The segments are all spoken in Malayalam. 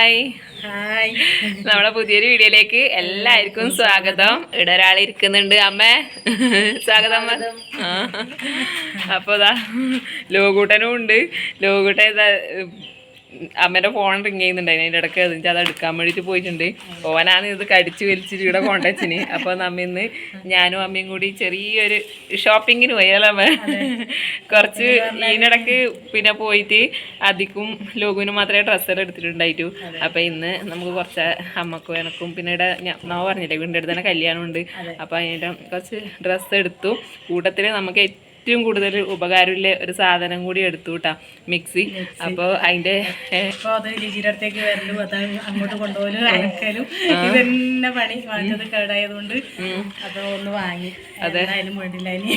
ഹായ് ഹായ് നമ്മളെ പുതിയൊരു വീഡിയോയിലേക്ക് എല്ലാവർക്കും സ്വാഗതം. ഇവിടെ ഒരാൾ ഇരിക്കുന്നുണ്ട്. അമ്മ. സ്വാഗതം. അപ്പൊ ഇതാ ലോകൂട്ടനും ഉണ്ട്. ലോകൂട്ടൻ ഇതാ അമ്മേന്റെ ഫോൺ റിങ് ചെയ്യുന്നുണ്ട്. അതിന്റെ ഇടയ്ക്ക് അതിന്റെ അത് എടുക്കാൻ വേണ്ടിയിട്ട് പോയിട്ടുണ്ട്. ഓനാണ് ഇത് കടിച്ചു വലിച്ചിട്ട് ഇവിടെ കൊണ്ടുവച്ചിന്. അപ്പൊ നമ്മ ഇന്ന് ഞാനും അമ്മയും കൂടി ചെറിയൊരു ഷോപ്പിങ്ങിന് പോയി അല്ലേ അമ്മ? കുറച്ച് ഇതിനിടക്ക് പിന്നെ പോയിട്ട് അധികം ലോകുവിനും മാത്രമേ ഡ്രസ്സർ എടുത്തിട്ടുണ്ടായിട്ടു. അപ്പൊ ഇന്ന് നമുക്ക് കുറച്ച് അമ്മക്കും എനക്കും പിന്നെ ഇവിടെ ഞാൻ നാ പറഞ്ഞില്ലേ വീടിന്റെ അടുത്ത് തന്നെ കല്യാണമുണ്ട്. അപ്പൊ അതിന്റെ കുറച്ച് ഡ്രസ്സ് എടുത്തു. കൂട്ടത്തിൽ നമുക്ക് ഏറ്റവും കൂടുതൽ ഉപകാരമുള്ള ഒരു സാധനം കൂടി എടുത്തു കേട്ടോ മിക്സി. അപ്പോൾ അതിന്റെ അത് അടുത്തേക്ക് വരലും അത് അങ്ങോട്ട് കൊണ്ടുപോലും അരക്കലും. ഇതന്നെ പണി. വാങ്ങിച്ചത് കേടായതുകൊണ്ട് അപ്പൊ ഒന്ന് വാങ്ങി. എന്തായാലും വേണ്ടില്ല ഇനി.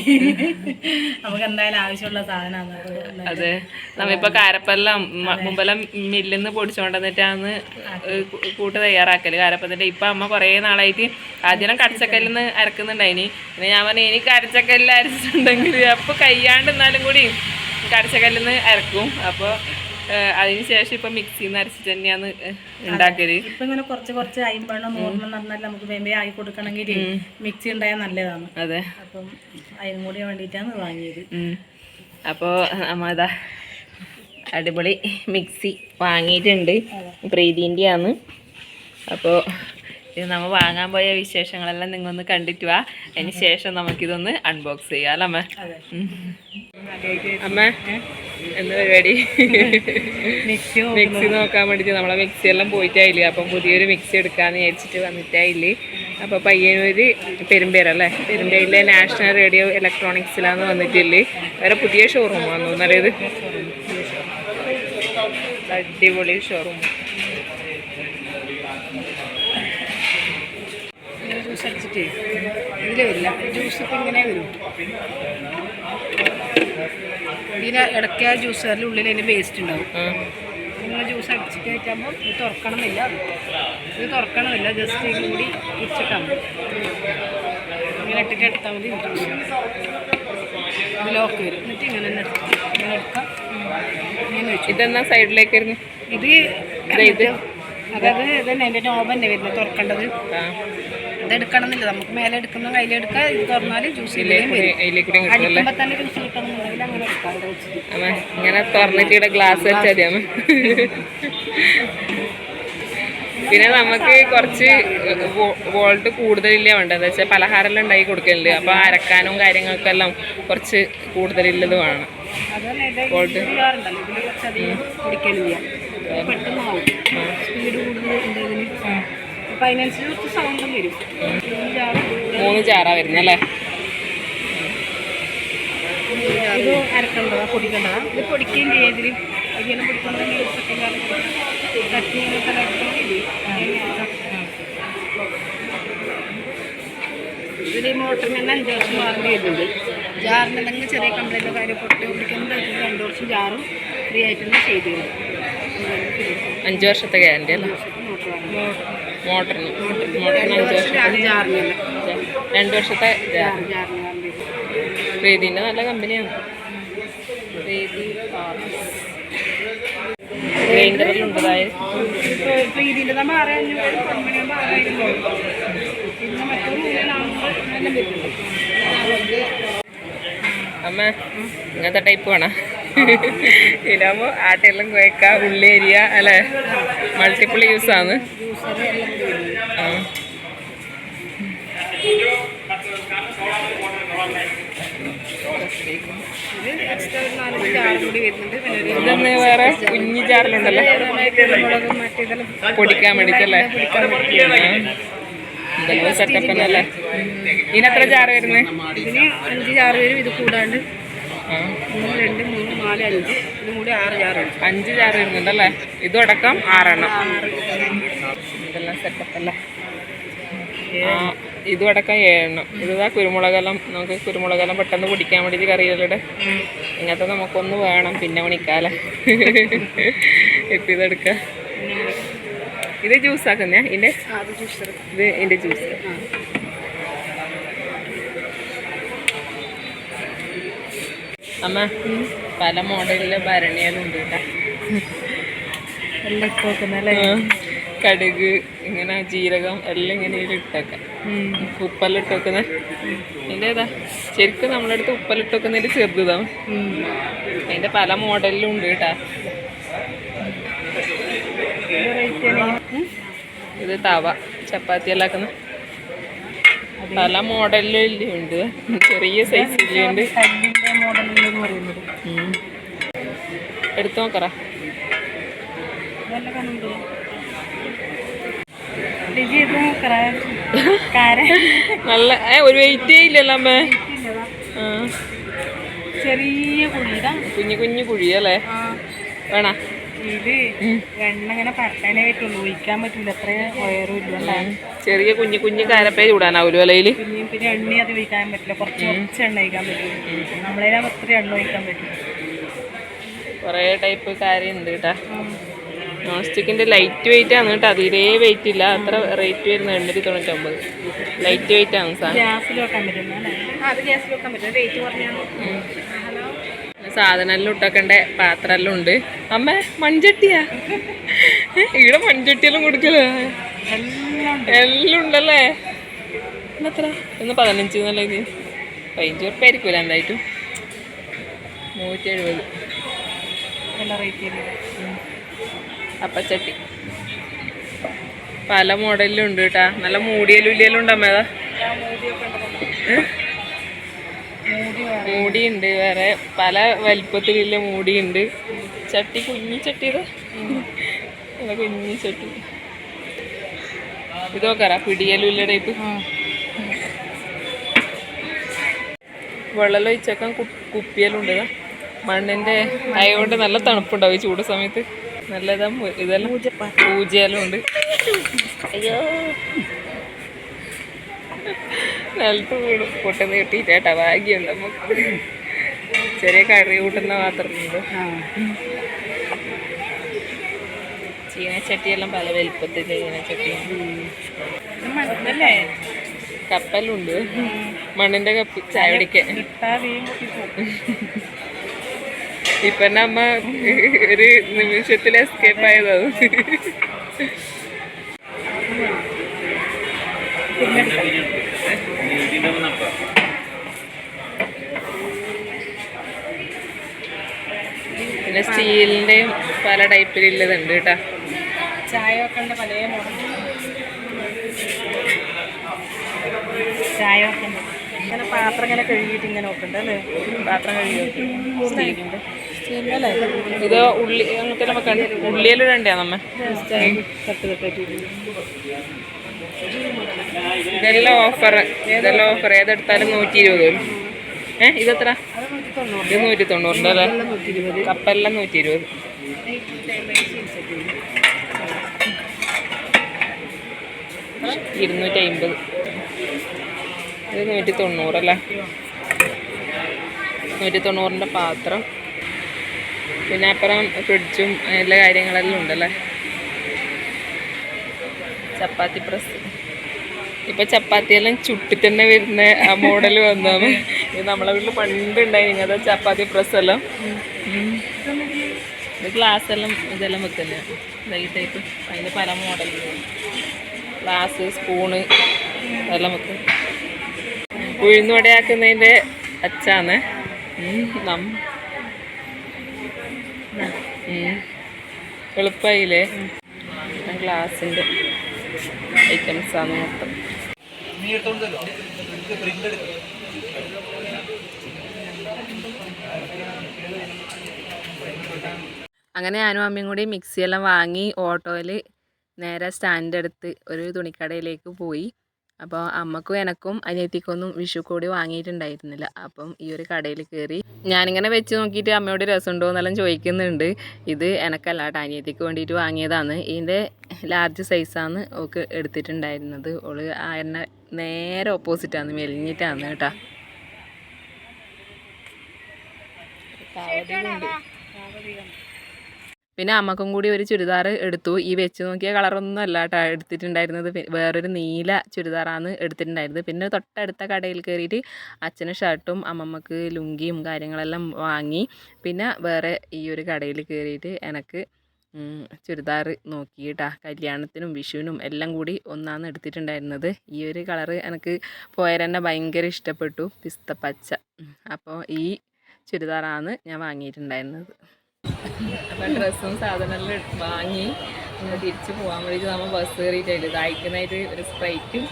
നമുക്ക് എന്തായാലും ആവശ്യമുള്ള സാധനമാണ് അത് അതെ. നമ്മിപ്പോ കാരപ്പെല്ലാം മുമ്പെല്ലാം മില്ലിൽ നിന്ന് കൂട്ട് തയ്യാറാക്കൽ. കാരപ്പത്തിന്റെ ഇപ്പൊ അമ്മ കുറേ നാളായിട്ട് ആദ്യം കടച്ചക്കല്ലിൽ നിന്ന് അരക്കുന്നുണ്ടായിനി. പിന്നെ ഞാൻ പറഞ്ഞു ഇനി കടച്ചക്കല്ലിൽ അരച്ചിട്ടുണ്ടെങ്കിൽ അപ്പൊ കയ്യാണ്ട് എന്നാലും കൂടി കടച്ചക്കല്ലിൽ നിന്ന് അരക്കും അപ്പോൾ അതിന് ശേഷം ഇപ്പൊ മിക്സിയിൽ നിന്ന് അരച്ചിട്ട് തന്നെയാണ് ഉണ്ടാക്കൽ ഇപ്പൊ ഇങ്ങനെ കുറച്ച് കുറച്ച് അയിമ്പെണ്ണം നൂറെണ്ണം പറഞ്ഞാൽ നമുക്ക് വേമ്പേ ആയി കൊടുക്കണമെങ്കിൽ മിക്സി ഉണ്ടായാൽ നല്ലതാണ്. അതെ. അപ്പം അതിനും കൂടി വേണ്ടിയിട്ടാണ് വാങ്ങിയത്. അപ്പോൾ നമ്മതാ അടിപൊളി മിക്സി വാങ്ങിയിട്ടുണ്ട്. പ്രീതിന്റെ ആണ് അപ്പോൾ ഇത് നമ്മൾ വാങ്ങാൻ പോയ വിശേഷങ്ങളെല്ലാം നിങ്ങളൊന്ന് കണ്ടിട്ട് വാ. അതിന് ശേഷം നമുക്കിതൊന്ന് അൺബോക്സ് ചെയ്യാം അല്ലേ അമ്മ? എന്ത് അമ്മ എന്താ പരിപാടി? മിക്സി മിക്സി നോക്കാൻ വേണ്ടിയിട്ട് നമ്മളെ മിക്സി എല്ലാം പോയിട്ടായില്ലേ? അപ്പം പുതിയൊരു മിക്സി എടുക്കാന്ന് വിചാരിച്ചിട്ട് വന്നിട്ടായില്ലേ? അപ്പോൾ പയ്യന്നൂര് പെരുമ്പേരല്ലേ? പെരുമ്പേരിലെ നാഷണൽ റേഡിയോ ഇലക്ട്രോണിക്സിലാന്ന് വന്നിട്ടില്ലേ? വേറെ പുതിയ ഷോറൂം വന്നു എന്നറിയത് അടിപൊളി ഷോറൂം ഇതിൽ വരില്ല ജ്യൂസ് ഇപ്പം ഇങ്ങനെ വരും. ഇതിന് ഇടയ്ക്ക് ആ ജ്യൂസുകാരുടെ ഉള്ളിൽ അതിന് വേസ്റ്റ് ഉണ്ടാവും. നിങ്ങൾ ജ്യൂസ് അടിച്ചിട്ട് വെച്ചാകുമ്പോൾ ഇത് തുറക്കണമെന്നില്ല. ഇത് തുറക്കണമില്ല ജസ്റ്റ് ഇത് കൂടി കുറിച്ചിട്ടാൽ മതി. ഇങ്ങനെ ഇട്ടിട്ട് എടുത്താൽ മതി. ജ്യൂസ് ഇത് ലോക്ക് വരും. എന്നിട്ട് ഇങ്ങനെ തന്നെ ഇങ്ങനെ എടുക്കാം. ഇങ്ങനെ വെച്ചു. ഇതെന്നാ സൈഡിലേക്കായിരുന്നു? ഇത് ഇത്. അതായത് ഇതന്നെ അതിന്റെ നോബ് തന്നെ വരുന്നത് തുറക്കേണ്ടത്. ആ ഇതെടുക്കണമെന്നില്ല. നമുക്ക് മേലെ എടുക്കുന്ന കയ്യിലെടുക്കാം ഇത് തുറന്നാൽ ജ്യൂസ് ഇതിലേക്ക് ഇതിലേക്കൂടെ കിട്ടുമല്ലേ അടിക്കുമ്പോൾ തന്നെ ജ്യൂസ് കിട്ടണമെന്നുണ്ടെങ്കിൽ അങ്ങനെ എടുക്കാം ഇങ്ങനെ തുറന്നിട്ട് ഗ്ലാസ് വെച്ചാൽ മതി പിന്നെ നമുക്ക് കുറച്ച് വോൾട്ട് കൂടുതലില്ല വേണ്ടത്. എന്താ വെച്ചാൽ പലഹാരമെല്ലാം ഉണ്ടാക്കി കൊടുക്കലുണ്ട്. അപ്പോൾ അരക്കാനും കാര്യങ്ങൾക്കെല്ലാം കുറച്ച് കൂടുതലുള്ളത് വേണം. വോൾട്ട്. പെട്ടെന്ന് അപ്പം അതിനനുസരിച്ച് കുറച്ച് സൗണ്ടും വരും. മൂന്ന് ചാറാ വരുന്നല്ലേ ഇത് അരക്കേണ്ടതാ പൊടിക്കേണ്ടതാ ഇത് പൊടിക്കുകയും ചെയ്യാം. ഇതിൽ ഇങ്ങനെ പൊടിക്കണമെങ്കിൽ പട്ടിക്കാരം ചട്നി അങ്ങനത്തെ അരക്കണമെങ്കിൽ ഇതിൽ ഈ മോട്ടറിന് തന്നെ അഞ്ച് വർഷം വാറണ്ടി വരുന്നുണ്ട് ജാറിനുണ്ടെങ്കിൽ ചെറിയ കംപ്ലൈന്റോ കാര്യം പൊട്ടി പിടിക്കുന്നുണ്ട് ഇതിൽ രണ്ട് വർഷം ജാറും ഫ്രീ അഞ്ച് വർഷത്തെ ഗ്യാരണ്ടി അല്ലേ? മോട്ടർ മോട്ടറിന് മോട്ടറിന് അഞ്ച് വർഷം രണ്ട് വർഷത്തെ പ്രീതിന്റെ നല്ല കമ്പനിയാണ്. അമ്മ ഇങ്ങനത്തെ ടൈപ്പ് വേണം? ഇതാകുമ്പോൾ ആട്ടെല്ലാം കുഴക്ക ഉള്ളി ഏരിയ അല്ലേ? മൾട്ടിപ്പിൾ യൂസ് ആണ്. വേറെ കുഞ്ഞി ചാറിലുണ്ടല്ലേ? പൊടിക്കാൻ വേണ്ടിട്ടല്ലേ? സെറ്റപ്പ് ഇതിനെത്ര ചാറ് വരുന്നത് അഞ്ച് ചാറ് വരും ഇത് കൂടാണ്ട്. മൂന്ന് രണ്ട് മൂന്ന് നാല് അഞ്ച്. ഇതും കൂടി ആറ് ജാറുണ്ട് അഞ്ച് ജാറ് വരുന്നുണ്ടല്ലേ? ഇതും അടക്കം ആറെണ്ണം ആറ് ഇതെല്ലാം സെറ്റപ്പ് അല്ലേ? ഇതും അടക്കം ഏഴെണ്ണം. ഇതാ കുരുമുളകെല്ലാം നമുക്ക് കുരുമുളകെല്ലാം പെട്ടെന്ന് പൊടിക്കാൻ വേണ്ടിയിട്ട് കറികളുടെ ഇങ്ങനത്തെ നമുക്കൊന്ന് വേണം പിന്നെ മണിക്കാല ഇപ്പം ഇതെടുക്കാം. ഇത് ജ്യൂസ് ആക്കുന്നേ? ഇതിന്റെ ഇത് ഇതിന്റെ ജ്യൂസ് അമ്മ പല മോഡലിൽ ഭരണിയാലുണ്ട്. കടുക് ഇങ്ങനെ ജീരകം എല്ലാം ഇങ്ങനെ ഇട്ടേക്കാം. ഉപ്പെല്ലാം ഇട്ട് വെക്കുന്നത് അതിന്റെ ഏതാ ശരിക്കും നമ്മുടെ അടുത്ത് ഉപ്പെല്ലാം ഇട്ട് വെക്കുന്നതിന്റെ ചെറുതാണ് അതിന്റെ പല മോഡലിലും ഉണ്ട് കേട്ടാ. ഇത് തവ ചപ്പാത്തി എല്ലാം ആക്കുന്ന. പല മോഡലിലും ഇല്ലേ ഉണ്ട്. ചെറിയ സൈസ് ഇല്ലേ ഉണ്ട് കല്ലിന്റെ മോഡലെന്ന് പറയുന്നത്. എടുത്തു നോക്കറ. നല്ല ഏ ഒരു വെയിറ്റേ ഇല്ലല്ലോ അമ്മേ. ചെറിയ കുഴിതാ. കുഞ്ഞു കുഞ്ഞു കുഴിയല്ലേ വേണ. ഇത് എണ്ണ ഇങ്ങനെ പരത്താനേ പറ്റുള്ളൂ. ഒഴിക്കാൻ പറ്റില്ല. അത്രേ വയറും ഇല്ല ചെറിയ കുഞ്ഞു കുഞ്ഞു കാരപ്പേ ചൂടാനാവൂലോ ഒരു വിലയിൽ പിന്നെ എണ്ണ അത് ഒഴിക്കാൻ പറ്റില്ല. കുറച്ച് കുറച്ച് എണ്ണ ഒഴിക്കാൻ പറ്റും. നമ്മളെ അത്ര എണ്ണ ഒഴിക്കാൻ പറ്റും. കുറേ ടൈപ്പ് കാര്യമുണ്ട് കേട്ടാ നോൺ സ്റ്റിക്കിന്റെ ലൈറ്റ് വെയിറ്റ് ആണ് കേട്ടോ അതിലേ വെയിറ്റ് ഇല്ല. അത്ര റേറ്റ് വരുന്ന എണ്ണൂറ്റി തൊണ്ണൂറ്റൊമ്പത്. ലൈറ്റ് വെയിറ്റ് ആണ് സാധനം. സാധനമെല്ലാം ഇട്ടൊക്കെ പാത്രമെല്ലാം ഉണ്ട്. അമ്മ മൺചട്ടിയാ? ഇവിടെ മൺചട്ടിയെല്ലാം കൊടുക്കലോ. എല്ലാം ഉണ്ടല്ലേ എത്ര ഇന്ന് പതിനഞ്ച് എന്നല്ല ഇത്? പതിനഞ്ച് ഉറുപ്പ ആയിരിക്കുമല്ലോ എന്തായിട്ടും നൂറ്റി എഴുപത് അപ്പച്ചട്ടി. പല മോഡലിലും ഉണ്ട് കേട്ടാ നല്ല മൂടിയലും ഇല്ലലും ഉണ്ട് അമ്മേതാ മൂടി വേണം മൂടിയുണ്ട് വേറെ. പല വലിപ്പത്തിലുള്ള മൂടിയുണ്ട്. ചട്ടി കുഞ്ഞി ചട്ടിയത് നല്ല കുഞ്ഞി ചട്ടി. ഇത് നോക്കാറാ പിടിയലുല്ല ടൈപ്പ്. വെള്ളം ഒഴിച്ചേക്കാൻ കുപ്പിയലുണ്ട് ഉണ്ട് മണ്ണിന്റെ ആയതുകൊണ്ട് നല്ല തണുപ്പുണ്ടാവും ഈ ചൂട് സമയത്ത്. നല്ലതാ ഇതാ ഇതെല്ലാം പൂജയെല്ലാം ഉണ്ട് അയ്യോ. നിലത്ത് വീടും പൊട്ടുന്ന കിട്ടിയിട്ടേട്ടാ ഭാഗ്യമുണ്ട് നമുക്ക്. ചെറിയ കറി കൂട്ടുന്ന മാത്രമേ ആ. ചീനച്ചട്ടിയെല്ലാം പല വലിപ്പത്തിൽ ചീനച്ചട്ടി. ഇത് മണ്ണല്ലേ കപ്പെല്ലാം മണ്ണിന്റെ കപ്പ് ചായ കുടിക്കാൻ ഇപ്പൊ നമ്മ അമ്മ ഒരു നിമിഷത്തിൽ എസ്കേപ്പ് ആയതാണ് പിന്നെ സ്റ്റീലിന്റെയും പല ടൈപ്പിലുള്ളതുണ്ട് കേട്ടാ. ചായ വെക്കേണ്ട പല ചായ വെക്കണ്ട ഇങ്ങനെ പാത്രം ഇങ്ങനെ കഴുകിയിട്ട് ഇങ്ങനെ വെക്കണ്ട അല്ലേ? പാത്രം കഴുകി വെക്കും സ്റ്റീലിന്റെ. സ്റ്റീലല്ലേ ഇത് ഉള്ളി അങ്ങനത്തെ നമുക്ക് ഉള്ളിയിലിടണ്ടേ നമ്മ? തട്ട് തട്ടായിട്ട് ഇതെല്ലാം ഓഫർ ഇതെല്ലാം ഓഫർ ഏതെടുത്താലും നൂറ്റി ഇരുപത് ഏ ഇതെത്ര? തൊണ്ണൂറ് ഇത് നൂറ്റി തൊണ്ണൂറിന്റെ അല്ലേ കപ്പെല്ലാം നൂറ്റി ഇരുപത് ഇരുന്നൂറ്റി അമ്പത് ഇത് നൂറ്റി തൊണ്ണൂറല്ലേ നൂറ്റി തൊണ്ണൂറിന്റെ പാത്രം. പിന്നെ അപ്പുറം ഫ്രിഡ്ജും എല്ലാ കാര്യങ്ങളെല്ലാം ഉണ്ടല്ലേ? ചപ്പാത്തി പ്രസ് ഇപ്പം ചപ്പാത്തിയെല്ലാം ചുട്ടി തന്നെ വരുന്ന ആ മോഡൽ വന്നാണ് ഇത് നമ്മളെ വീട്ടിൽ പണ്ട് ഉണ്ടായി ഇങ്ങനത്തെ ചപ്പാത്തി പ്രസ് എല്ലാം. ഉം. ഇത് ഗ്ലാസ് എല്ലാം ഇതെല്ലാം വെക്കുന്നത് ഈ ടൈപ്പ് അതിന്റെ പല മോഡലുകൾ ഗ്ലാസ് സ്പൂണ് അതെല്ലാം വെക്കും. ഉഴുന്നുവടയാക്കുന്നതിന്റെ അച്ചാന്ന്. എളുപ്പമായില്ലേ? ഗ്ലാസിന്റെ ഐറ്റംസാണ് മൊത്തം. അങ്ങനെ ഞാനും അമ്മയും കൂടി മിക്സിയെല്ലാം വാങ്ങി ഓട്ടോയിൽ നേരെ സ്റ്റാൻഡ് എടുത്ത് ഒരു തുണിക്കടയിലേക്ക് പോയി. അപ്പോൾ അമ്മക്കും എനക്കും അനിയത്തിക്കൊന്നും വിഷു കൂടി വാങ്ങിയിട്ടുണ്ടായിരുന്നില്ല. അപ്പം ഈ ഒരു കടയിൽ കയറി ഞാനിങ്ങനെ വെച്ച് നോക്കിയിട്ട് അമ്മയോട് രസമുണ്ടോ എന്നെല്ലാം ചോദിക്കുന്നുണ്ട്. ഇത് എനക്കല്ല കേട്ടോ അനിയത്തിക്ക് വേണ്ടിയിട്ട് വാങ്ങിയതാണ്. ഇതിന്റെ ലാർജ് സൈസാണ് ഓക്ക് എടുത്തിട്ടുണ്ടായിരുന്നത്. ഓൾ ആ എന്നെ നേരെ ഓപ്പോസിറ്റാണ് മെലിഞ്ഞിട്ടാണ് കേട്ടോ. പിന്നെ അമ്മക്കും കൂടി ഒരു ചുരിദാർ എടുത്തു. ഈ വെച്ച് നോക്കിയ കളറൊന്നും അല്ല കേട്ടോ എടുത്തിട്ടുണ്ടായിരുന്നത് വേറൊരു നീല ചുരിദാറാണ് എടുത്തിട്ടുണ്ടായിരുന്നത്. പിന്നെ തൊട്ടടുത്ത കടയിൽ കയറിയിട്ട് അച്ഛന് ഷർട്ടും അമ്മമ്മക്ക് ലുങ്കിയും കാര്യങ്ങളെല്ലാം വാങ്ങി. പിന്നെ വേറെ ഈ ഒരു കടയിൽ കയറിയിട്ട് എനിക്ക് ചുരിദാർ നോക്കിയിട്ടാ. കല്യാണത്തിനും വിഷുവിനും എല്ലാം കൂടി ഒന്നാണ് എടുത്തിട്ടുണ്ടായിരുന്നത്. ഈ ഒരു കളറ് എനിക്ക് പോയരെന്നെ ഭയങ്കര ഇഷ്ടപ്പെട്ടു. പിസ്ത പച്ച അപ്പോൾ ഈ ചുരിദാറാണ് ഞാൻ വാങ്ങിയിട്ടുണ്ടായിരുന്നത്. അപ്പം ഡ്രസ്സും സാധനമെല്ലാം വാങ്ങി നമ്മൾ തിരിച്ചു പോകാൻ വേണ്ടിയിട്ട് നമ്മൾ ബസ് കയറിയിട്ടില്ല ദാഹിക്കുന്നതായിട്ട് ഒരു സ്പ്രൈറ്റും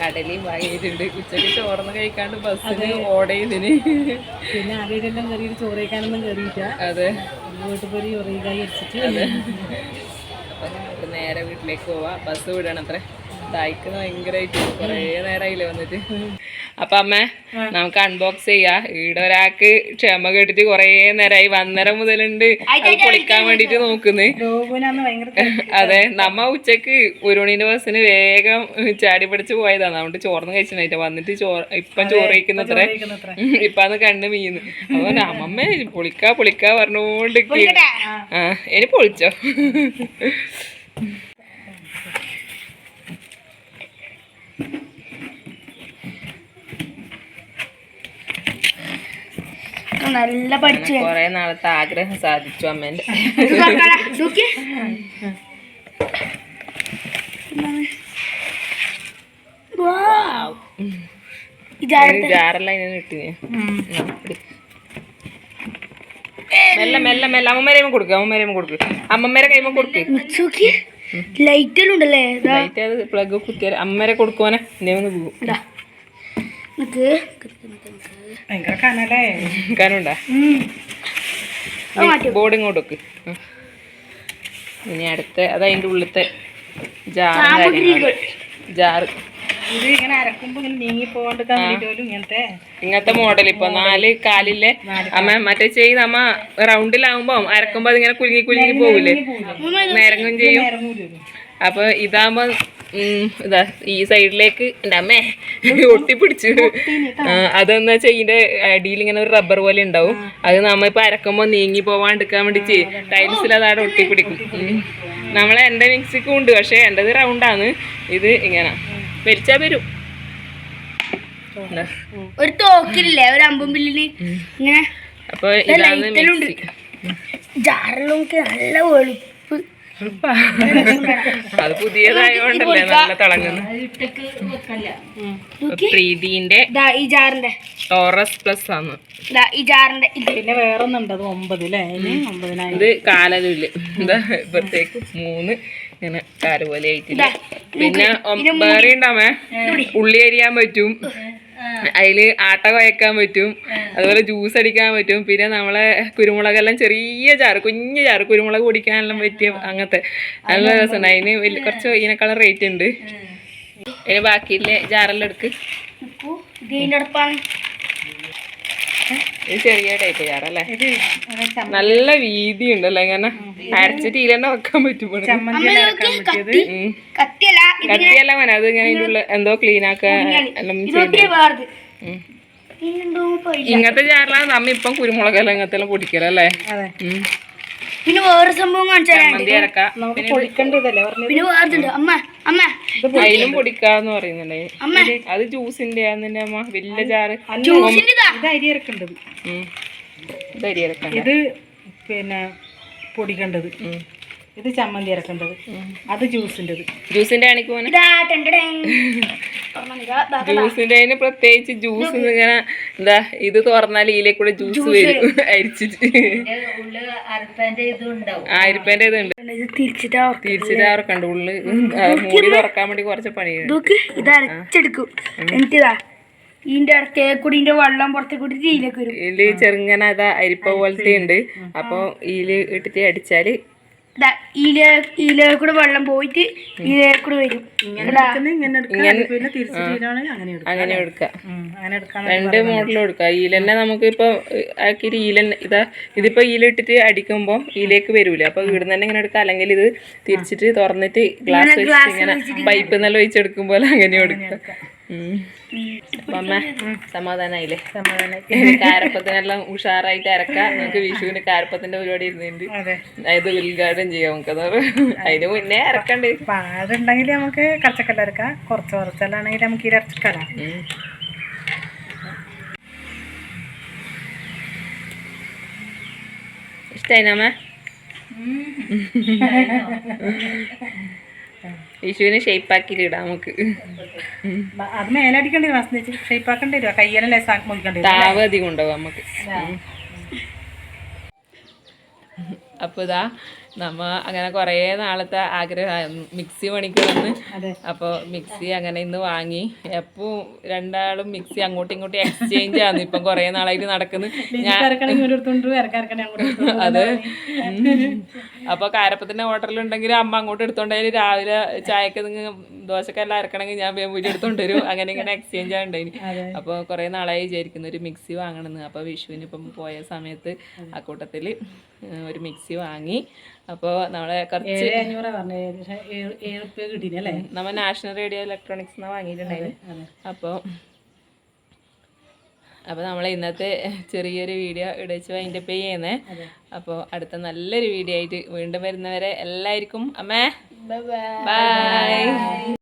കടലയും വാങ്ങിയിട്ടുണ്ട്. ഉച്ചയ്ക്ക് ചോറൊന്നും കഴിക്കാണ്ട് ബസ്സിന് ഓടയുന്നതിന് പിന്നെ ആദ്യമായിട്ടെല്ലാം കയറിയിട്ട് ചോറ് കഴിക്കാനൊന്നും കയറിയില്ല അതെ. വീട്ടിൽ പോയി ചൊറിയായി അടിച്ചിട്ട്. അപ്പം നമുക്ക് നേരെ വീട്ടിലേക്ക് പോവാം. ബസ് വിടണം അത്ര ദാഹിക്കുന്ന ഭയങ്കരമായിട്ട് കുറേ നേരമായില്ലേ വന്നിട്ട്. അപ്പം അമ്മ നമുക്ക് അൺബോക്സ് ചെയ്യാ. ഇവിടെ ഒരാൾക്ക് ക്ഷമ കെട്ടിട്ട് കൊറേ നേരമായി വന്നേരം മുതലുണ്ട്. അത് പൊളിക്കാൻ വേണ്ടിട്ട് നോക്കുന്നു. അതെ നമ്മ ഉച്ചയ്ക്ക് ഒരു മണീന്റെ ബസ്സിന് വേഗം ചാടി പിടിച്ച് പോയതാണ് അതുകൊണ്ട് ചോർന്ന് കഴിച്ചിട്ടുണ്ടായിട്ട് വന്നിട്ട് ചോറ് ഇപ്പം ചോറ് കഴിക്കുന്നത്ര കഴിക്കുന്നത്ര ഇപ്പൊ അത് കണ്ണ് മീന്ന് അപ്പൊ അമ്മമ്മ പൊളിക്കാ പൊളിക്കാ പറഞ്ഞോണ്ട് ആ ഇനി പൊളിച്ചോ. നല്ല പഠിച്ചു. കൊറേ നാളത്തെ ആഗ്രഹം സാധിച്ചു അമ്മേന്റെ നോക്കി ഇതാണ് ജാറെല്ലാം ഇതിന് കിട്ടിന് മെല്ലെ മെല്ലെ മെല്ലെ. അമ്മമ്മേരെ കൊടുക്കുക അമ്മമ്മേരെ കൊടുക്ക്. അമ്മമ്മേരെ കൈമ കൊടുക്ക്. നോക്കി ലൈറ്റെല്ലാം ഉണ്ടല്ലേ? ഇതാ. ലൈറ്റ് പ്ലഗ് കുത്തിയാൽ അമ്മേരെ കൊടുക്കുവാനെ പോകും ഭയങ്കര കനലേ കാനുണ്ടാ അത് മാറ്റി ബോർഡ് ഇങ്ങോട്ട് വെക്ക്. ഇനി അടുത്ത അത് അതിന്റെ ഉള്ളിലത്തെ ജാറും കാര്യങ്ങളും. ജാറ്. ഇത് ഇങ്ങനെ അരക്കുമ്പോ ഇങ്ങനെ നീങ്ങി പോകാണ്ടിരിക്കാൻ വേണ്ടിട്ട് പോലും ഇങ്ങനത്തെ? ഇങ്ങനത്തെ മോഡൽ ഇപ്പൊ നാല് കാലില്ലേ അമ്മ മറ്റേ ചെയ്ത് അമ്മ റൗണ്ടിലാവുമ്പോ അരക്കുമ്പോ അതിങ്ങനെ കുലുങ്ങി കുലുങ്ങി പോവില്ലേ? നേരങ്ങും ചെയ്യും. ഇറങ്ങൂലോ അപ്പൊ ഇതാകുമ്പോ ഇതാ ഈ സൈഡിലേക്ക് എന്റെ അമ്മേ ഒട്ടിപ്പിടിച്ചു. അതെന്ന് വെച്ചാൽ ഇതിന്റെ അടിയിൽ ഇങ്ങനെ ഒരു റബ്ബർ പോലെ ഉണ്ടാവും. അത് നമ്മ ഇപ്പൊ അരക്കുമ്പോ നീങ്ങി പോവാണ്ടിരിക്കാൻ വേണ്ടി ചെയ്യും. ടൈൽസിൽ അതാണ്. ഒട്ടിപ്പിടിക്കും. നമ്മളെ എന്റെ മിക്സിക്കും ഉണ്ട് പക്ഷെ എന്റെത് റൗണ്ടാണ് ഇത് ഇങ്ങനെ. മരിച്ചാ വരും. ഒരു തോക്കില്ലേ ഒരു അമ്പും ബില്ലിന് ഇങ്ങനെ അപ്പൊ ഇതാണ്. മിക്സി. ജാറിലും ഒക്കെ നല്ല വെളുപ്പ് അത് പുതിയതായോണ്ടല്ലേ നല്ല തിളങ്ങുന്നു. പ്രീതിന്റെ ടോറസ് പ്ലസ് ആണ്. ഇതാ ഈ ജാറിന്റെ ഇത്. പിന്നെ വേറൊന്നുണ്ട് അത് ഒമ്പത് അല്ലേ അതിന് ഒമ്പതിനായിരം. ഇത് കാലലില്ല. എന്താ ഇപ്പത്തേക്ക് മൂന്ന് ഇങ്ങനെ കാൽ പോലെ ആയിട്ടില്ല. പിന്നെ വേറെ ഉണ്ടാമേ ഉള്ളി അരിയാൻ പറ്റും. അതിൽ ആട്ട കുഴക്കാൻ പറ്റും. അതുപോലെ ജ്യൂസ് അടിക്കാൻ പറ്റും. പിന്നെ നമ്മളെ കുരുമുളകെല്ലാം ചെറിയ ചാറ് കുഞ്ഞു ചാറ് കുരുമുളക് പൊടിക്കാനെല്ലാം പറ്റിയ അങ്ങനത്തെ. നല്ല രസമുണ്ട്. അതിന് വലിയ കുറച്ച് ഇതിനേക്കാളും റേറ്റ് ഉണ്ട്. അതിന് ബാക്കിയില്ലേ ജാറെല്ലാം എടുക്ക്. അടുപ്പാണ്. ഇത് ചെറിയ ടൈപ്പ് ചമ്മ- നല്ല വീതി ഉണ്ടല്ലോ ഇങ്ങനെ? അരച്ചിട്ട് ഇതിലെന്നെ വെക്കാൻ പറ്റും ഇവിടെ. ചമ്മന്തി അരക്കാൻ പറ്റിയത്. ഉം. കത്തിയല്ല മന അത് ഇങ്ങനെ എന്തോ ക്ലീൻ ആക്കാൻ എല്ലാം ഇങ്ങനത്തെ ചാറിലാണ് നമ്മ ഇപ്പം കുരുമുളകെല്ലാം ഇങ്ങനത്തെ എല്ലാം പൊടിക്കലല്ലേ അതെ. പിന്നെ വേറെ സംഭവം കാണിച്ചാൽ പിന്നെ അമ്മ അമ്മ അതിലും പൊടിക്കാന്ന് പറയുന്നുണ്ട്. അമ്മ. അത് ജ്യൂസിന്റെ ആന്നിന്റെ അമ്മ വലിയ ചാറ് ഇതാ അരി ഇറക്കേണ്ടത് ഇത് അരി അരക്കണ്ട. ഇത് പിന്നെ പൊടിക്കേണ്ടത്. ഇത് ചമ്മന്തി ഇറക്കേണ്ടത് അത് ജ്യൂസിന്റെത് ജ്യൂസിന്റെ ആണിക്ക് ഇതാ. ജ്യൂസിന്റെ അതിന് പ്രത്യേകിച്ച് ജ്യൂസ് ഇങ്ങനെ എന്താ ഇത് തുറന്നാൽ ഇതിലേക്ക് കൂടെ ജ്യൂസ് വരും. അരിച്ചിട്ട്. ആ അരിപ്പേന്റെ ഇതുണ്ട് ഇത് ഉണ്ട്. തിരിച്ചിട്ട് അവർക്കുണ്ട്. ഉള്ളിൽ മൂടി തുറക്കാൻ വേണ്ടി കുറച്ച് പണിയുണ്ട്. ഇത് അരച്ചെടുക്കും. ഇതിന്റെ ഇടയ്ക്ക് കൂടി ഇതിന്റെ വെള്ളം പുറത്തെ കൂടി ഇതിലേക്ക് വരും. ഇതിൽ ചെറുങ്ങനെ അതാ അരിപ്പ പോലത്തെ ഉണ്ട് അപ്പൊ ഇതിൽ ഇട്ടിട്ട് അടിച്ചാൽ ഈലെ ഈലെ കൂടെ വെള്ളം പോയിട്ട് ഈലെ കൂടെ വരും. അങ്ങനെ എടുക്കാം രണ്ട് മോഡലും എടുക്കാം ഈലെന്നെ നമുക്ക് ഇപ്പൊ ആക്കിയിട്ട് ഈലെന്നെ ഇതാ ഇതിപ്പോ ഈലിട്ടിട്ട് അടിക്കുമ്പോ ഈലേക്ക് വരൂല. അപ്പൊ ഇവിടുന്ന് തന്നെ ഇങ്ങനെ എടുക്കാം അല്ലെങ്കിൽ ഇത് തിരിച്ചിട്ട് തുറന്നിട്ട് ഗ്ലാസ് വെച്ചിട്ട് ഇങ്ങനെ പൈപ്പ് നല്ല ഒഴിച്ചെടുക്കുമ്പോൾ അങ്ങനെ എടുക്കാം അമ്മ സമാധാനായില്ലേ? സമാധാനം കാരപ്പത്തിനെല്ലാം ഉഷാറായിട്ട് ഇറക്കാം നമുക്ക് വിഷുവിന് കാരപ്പത്തിന്റെ പരിപാടി ഇരുന്നുണ്ട് അതായത് അത് ഉദ്ഘാടനം ചെയ്യാം നമുക്ക് അതിന് മുന്നേ ഇറക്കണ്ട് പാടുണ്ടെങ്കിൽ നമുക്ക് കച്ചക്കല്ല ഇറക്കാം കുറച്ച് കുറച്ചല്ലാണെങ്കിൽ നമുക്ക് ഉം. ഇഷ്ടായിനമ്മ വിഷുവിന് ആക്കി ഇടാം നമുക്ക്. അത് മേലടിക്കേണ്ടി വരും ഷേപ്പാക്കേണ്ടി വരും. കയ്യെല്ലാം ലേസാക്കി മുറിക്കേണ്ടി വരും താവ് അധികം ഉണ്ടാവും നമുക്ക്. അപ്പോൾ ഇതാ നമ്മ അങ്ങനെ കുറേ നാളത്തെ ആഗ്രഹം മിക്സി പണിക്കണമെന്ന് അപ്പൊ അപ്പോൾ മിക്സി അങ്ങനെ ഇന്ന് വാങ്ങി. എപ്പോൾ രണ്ടാളും മിക്സി അങ്ങോട്ടും ഇങ്ങോട്ടും എക്സ്ചേഞ്ച് ആണ് ഇപ്പം കുറേ നാളായിട്ട് നടക്കുന്നത് ഞാൻ അത്. അപ്പോൾ കാരപ്പത്തിന്റെ ഹോട്ടലുണ്ടെങ്കിൽ അമ്മ അങ്ങോട്ട് എടുത്തോണ്ടായാലും രാവിലെ ചായക്ക് നിങ്ങൾ ദോശക്കെല്ലാം അരക്കണമെങ്കിൽ ഞാൻ വേഗം എടുത്തോണ്ട് വരും അങ്ങനെ ഇങ്ങനെ എക്സ്ചേഞ്ച് ആണ്ടായിന് അപ്പൊ അപ്പോൾ കുറേ നാളായി വിചാരിക്കുന്നു ഒരു മിക്സി വാങ്ങണമെന്ന് അപ്പോൾ വിഷുവിന് ഇപ്പം പോയ സമയത്ത് ആ കൂട്ടത്തിൽ ഒരു മിക്സി വാങ്ങി. അപ്പോൾ നമ്മളെ കുറച്ച് നമ്മൾ നാഷണൽ റേഡിയോ ഇലക്ട്രോണിക്സ് വാങ്ങിയിട്ടുണ്ടായിരുന്നു അപ്പോൾ അപ്പോൾ നമ്മൾ ഇന്നത്തെ ചെറിയൊരു വീഡിയോ ഇടച്ച് വൈൻഡപ്പ് ചെയ്യുന്നേ. അപ്പോ അപ്പോൾ അടുത്ത നല്ലൊരു വീഡിയോ ആയിട്ട് വീണ്ടും വരുന്നവരെ എല്ലാവർക്കും അമ്മേ. ബൈ